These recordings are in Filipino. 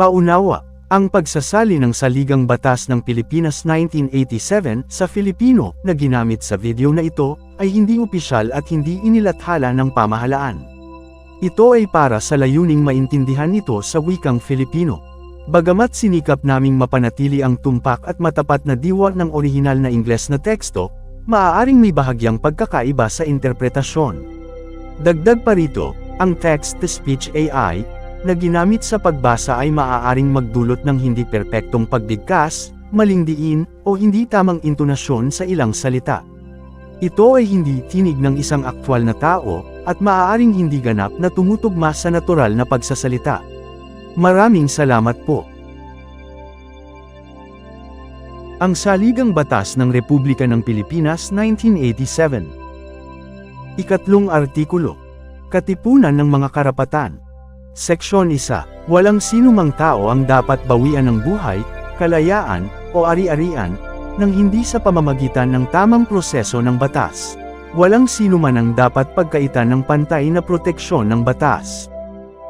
Paunawa, ang pagsasali ng Saligang Batas ng Pilipinas 1987 sa Filipino na ginamit sa video na ito ay hindi opisyal at hindi inilathala ng pamahalaan. Ito ay para sa layuning maintindihan ito sa wikang Filipino. Bagamat sinikap naming mapanatili ang tumpak at matapat na diwa ng orihinal na Ingles na teksto, maaaring may bahagyang pagkakaiba sa interpretasyon. Dagdag pa rito, ang text-to-speech AI na ginamit sa pagbasa ay maaaring magdulot ng hindi perpektong pagbigkas, maling diin, o hindi tamang intonasyon sa ilang salita. Ito ay hindi tinig ng isang aktwal na tao, at maaaring hindi ganap na tumutugma sa natural na pagsasalita. Maraming salamat po. Ang Saligang Batas ng Republika ng Pilipinas 1987 Ikatlong Artikulo Katipunan ng mga Karapatan Seksyon 1 Walang sinumang tao ang dapat bawian ng buhay, kalayaan, o ari-arian, nang hindi sa pamamagitan ng tamang proseso ng batas. Walang sinuman ang dapat pagkaitan ng pantay na proteksyon ng batas.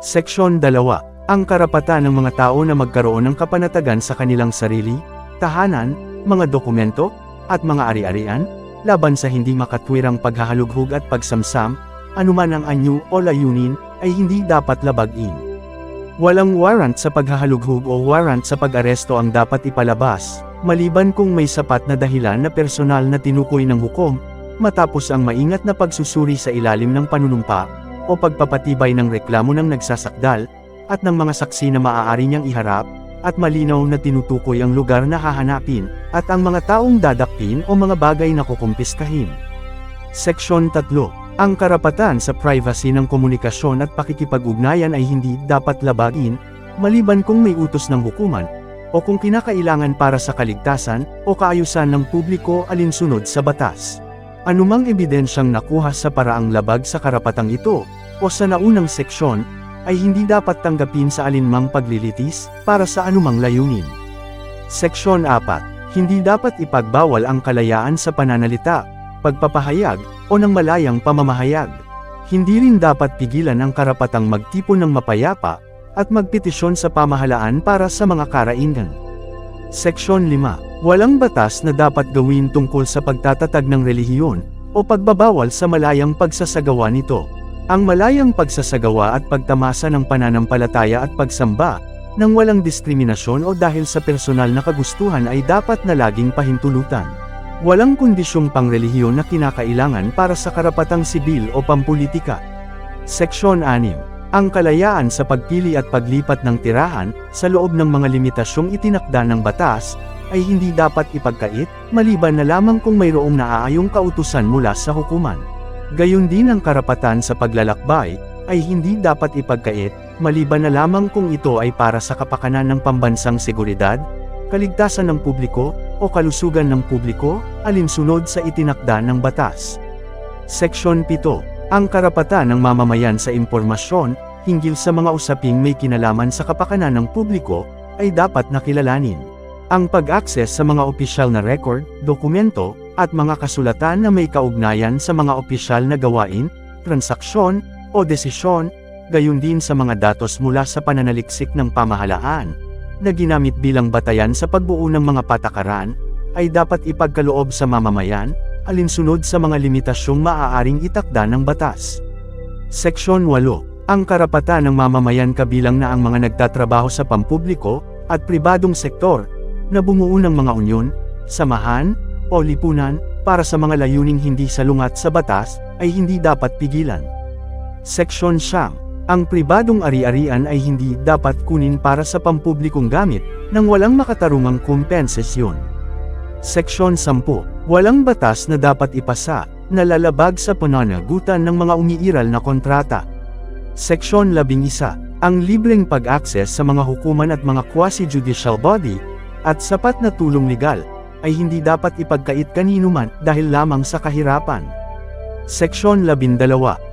Seksyon 2 Ang karapatan ng mga tao na magkaroon ng kapanatagan sa kanilang sarili, tahanan, mga dokumento, at mga ari-arian, laban sa hindi makatwirang paghahalughog at pagsamsam, anuman ang anyo o layunin, ay hindi dapat labagin. Walang warrant sa paghahalughog o warrant sa pag-aresto ang dapat ipalabas, maliban kung may sapat na dahilan na personal na tinukoy ng hukom, matapos ang maingat na pagsusuri sa ilalim ng panunumpa, o pagpapatibay ng reklamo ng nagsasakdal, at ng mga saksi na maaari niyang iharap, at malinaw na tinutukoy ang lugar na hahanapin, at ang mga taong dadakpin o mga bagay na kukumpiskahin. Seksyon 3 Ang karapatan sa privacy ng komunikasyon at pakikipag-ugnayan ay hindi dapat labagin, maliban kung may utos ng hukuman, o kung kinakailangan para sa kaligtasan o kaayusan ng publiko alinsunod sa batas. Anumang ebidensyang nakuha sa paraang labag sa karapatang ito, o sa naunang seksyon, ay hindi dapat tanggapin sa alinmang paglilitis, para sa anumang layunin. Seksyon 4. Hindi dapat ipagbawal ang kalayaan sa pananalita, pagpapahayag, o ng malayang pamamahayag. Hindi rin dapat pigilan ang karapatang magtipon ng mapayapa, at magpetisyon sa pamahalaan para sa mga karaingan. Seksyon 5. Walang batas na dapat gawin tungkol sa pagtatatag ng relihiyon, o pagbabawal sa malayang pagsasagawa nito. Ang malayang pagsasagawa at pagtamasa ng pananampalataya at pagsamba, nang walang diskriminasyon o dahil sa personal na kagustuhan ay dapat na laging pahintulutan. Walang kondisyong pangrelihiyon na kinakailangan para sa karapatang sibil o pampolitika. Seksyon 6. Ang kalayaan sa pagpili at paglipat ng tirahan, sa loob ng mga limitasyong itinakda ng batas, ay hindi dapat ipagkait, maliban na lamang kung mayroong naaayong kautusan mula sa hukuman. Gayon din ang karapatan sa paglalakbay, ay hindi dapat ipagkait, maliban na lamang kung ito ay para sa kapakanan ng pambansang seguridad, kaligtasan ng publiko, o kalusugan ng publiko, alinsunod sa itinakda ng batas. Seksyon 7. Ang karapatan ng mamamayan sa impormasyon, hinggil sa mga usaping may kinalaman sa kapakanan ng publiko, ay dapat nakilalanin. Ang pag-access sa mga opisyal na record, dokumento, at mga kasulatan na may kaugnayan sa mga opisyal na gawain, transaksyon, o desisyon, gayon din sa mga datos mula sa pananaliksik ng pamahalaan, na ginamit bilang batayan sa pagbuo ng mga patakaran, ay dapat ipagkaloob sa mamamayan, alinsunod sa mga limitasyong maaaring itakda ng batas. Seksyon 8. Ang karapatan ng mamamayan kabilang na ang mga nagtatrabaho sa pampubliko, at pribadong sektor, na bumuo ng mga unyon, samahan, o lipunan, para sa mga layuning hindi salungat sa batas, ay hindi dapat pigilan. Seksyon 9. Ang pribadong ari-arian ay hindi dapat kunin para sa pampublikong gamit, nang walang makatarungang kompensasyon. Seksyon 10. Walang batas na dapat ipasa, na lalabag sa pananagutan ng mga umiiral na kontrata. Seksyon 11. Ang libreng pag-access sa mga hukuman at mga quasi-judicial body, at sapat na tulong legal, ay hindi dapat ipagkait kanino man dahil lamang sa kahirapan. Seksyon 12.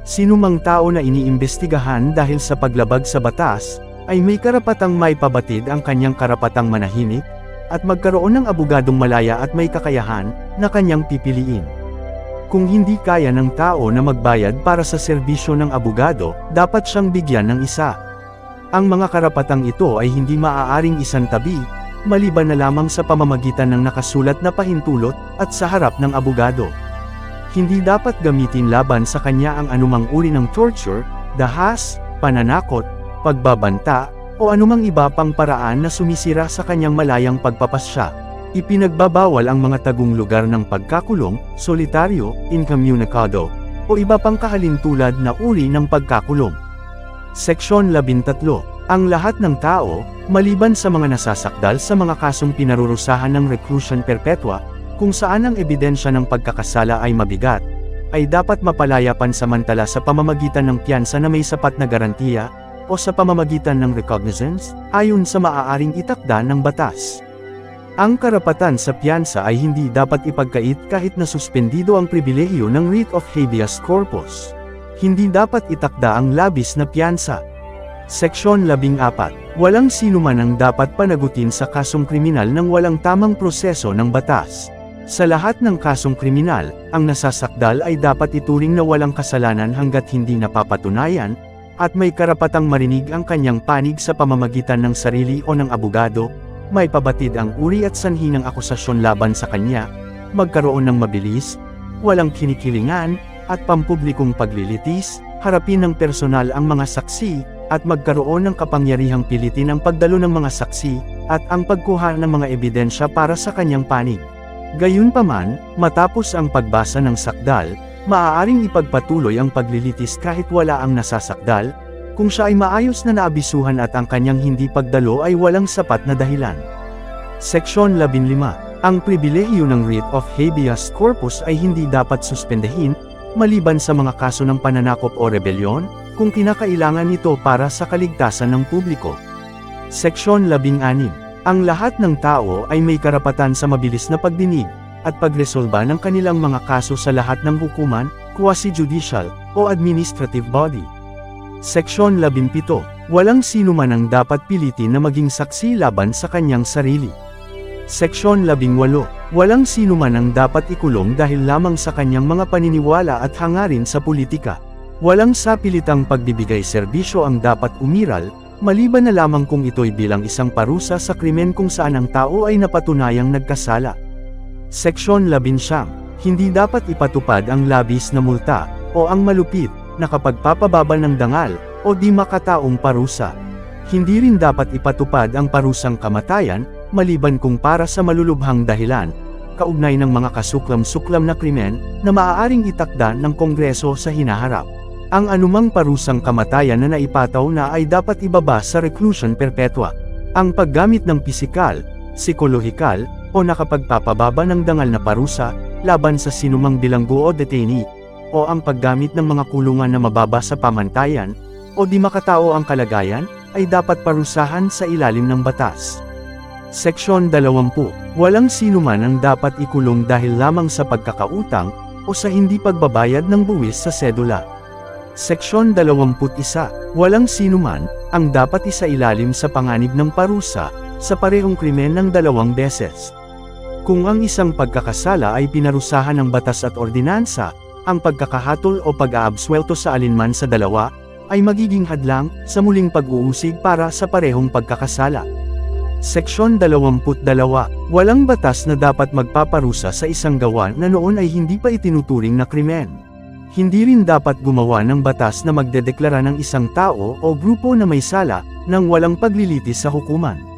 Sinumang tao na iniimbestigahan dahil sa paglabag sa batas, ay may karapatang may pabatid ang kanyang karapatang manahimik, at magkaroon ng abogadong malaya at may kakayahan, na kanyang pipiliin. Kung hindi kaya ng tao na magbayad para sa serbisyo ng abogado, dapat siyang bigyan ng isa. Ang mga karapatang ito ay hindi maaaring isantabi, maliban na lamang sa pamamagitan ng nakasulat na pahintulot, at sa harap ng abogado. Hindi dapat gamitin laban sa kanya ang anumang uri ng torture, dahas, pananakot, pagbabanta, o anumang iba pang paraan na sumisira sa kanyang malayang pagpapasya. Ipinagbabawal ang mga tagong lugar ng pagkakulong, solitaryo, incommunicado, o iba pang kahalintulad na uri ng pagkakulong. Seksyon 13. Ang lahat ng tao, maliban sa mga nasasakdal sa mga kasong pinarurusahan ng reclusion perpetua, kung saan ang ebidensya ng pagkakasala ay mabigat, ay dapat mapalaya pansamantala sa pamamagitan ng piyansa na may sapat na garantiya, o sa pamamagitan ng recognizance, ayon sa maaaring itakda ng batas. Ang karapatan sa piyansa ay hindi dapat ipagkait kahit na suspendido ang pribilehiyo ng writ of habeas corpus. Hindi dapat itakda ang labis na piyansa. Seksyon 14. Walang sinuman ang dapat panagutin sa kasong kriminal ng walang tamang proseso ng batas. Sa lahat ng kasong kriminal, ang nasasakdal ay dapat ituring na walang kasalanan hanggat hindi napapatunayan, at may karapatang marinig ang kanyang panig sa pamamagitan ng sarili o ng abogado, may pabatid ang uri at sanhi ng akusasyon laban sa kanya, magkaroon ng mabilis, walang kinikilingan, at pampublikong paglilitis, harapin ng personal ang mga saksi, at magkaroon ng kapangyarihang pilitin ang pagdalo ng mga saksi, at ang pagkuha ng mga ebidensya para sa kanyang panig. Gayunpaman, matapos ang pagbasa ng sakdal, maaaring ipagpatuloy ang paglilitis kahit wala ang nasasakdal, kung siya ay maayos na naabisuhan at ang kanyang hindi pagdalo ay walang sapat na dahilan. Seksyon 15. Ang pribilehiyo ng writ of habeas corpus ay hindi dapat suspendehin, maliban sa mga kaso ng pananakop o rebelyon, kung kinakailangan nito para sa kaligtasan ng publiko. Seksyon 16. Ang lahat ng tao ay may karapatan sa mabilis na pagdinig, at pagresolba ng kanilang mga kaso sa lahat ng hukuman, quasi-judicial, o administrative body. Seksyon 17. Walang sino man ang dapat pilitin na maging saksi laban sa kanyang sarili. Seksyon 18. Walang sino man ang dapat ikulong dahil lamang sa kanyang mga paniniwala at hangarin sa politika. Walang sapilitang pagbibigay serbisyo ang dapat umiral, maliban na lamang kung ito'y bilang isang parusa sa krimen kung saan ang tao ay napatunayang nagkasala. Seksyon 11. Hindi dapat ipatupad ang labis na multa, o ang malupit, na kapagpapababa ng dangal, o di makataong parusa. Hindi rin dapat ipatupad ang parusang kamatayan, maliban kung para sa malulubhang dahilan, kaugnay ng mga kasuklam-suklam na krimen, na maaaring itakda ng Kongreso sa hinaharap. Ang anumang parusang kamatayan na naipataw na ay dapat ibaba sa reclusion perpetua. Ang paggamit ng pisikal, psikolohikal, o nakapagpapababa ng dangal na parusa, laban sa sinumang bilanggo o detainee, o ang paggamit ng mga kulungan na mababa sa pamantayan, o di makatao ang kalagayan, ay dapat parusahan sa ilalim ng batas. Seksyon 20. Walang sinuman ang dapat ikulong dahil lamang sa pagkakautang, o sa hindi pagbabayad ng buwis sa sedula. Seksyon 21. Walang sinuman, ang dapat isailalim sa panganib ng parusa, sa parehong krimen ng dalawang beses. Kung ang isang pagkakasala ay pinarusahan ng batas at ordinansa, ang pagkakahatol o pag-aabswelto sa alinman sa dalawa, ay magiging hadlang sa muling pag-uusig para sa parehong pagkakasala. Seksyon 22. Walang batas na dapat magpaparusa sa isang gawa na noon ay hindi pa itinuturing na krimen. Hindi rin dapat gumawa ng batas na magdedeklara ng isang tao o grupo na may sala, nang walang paglilitis sa hukuman.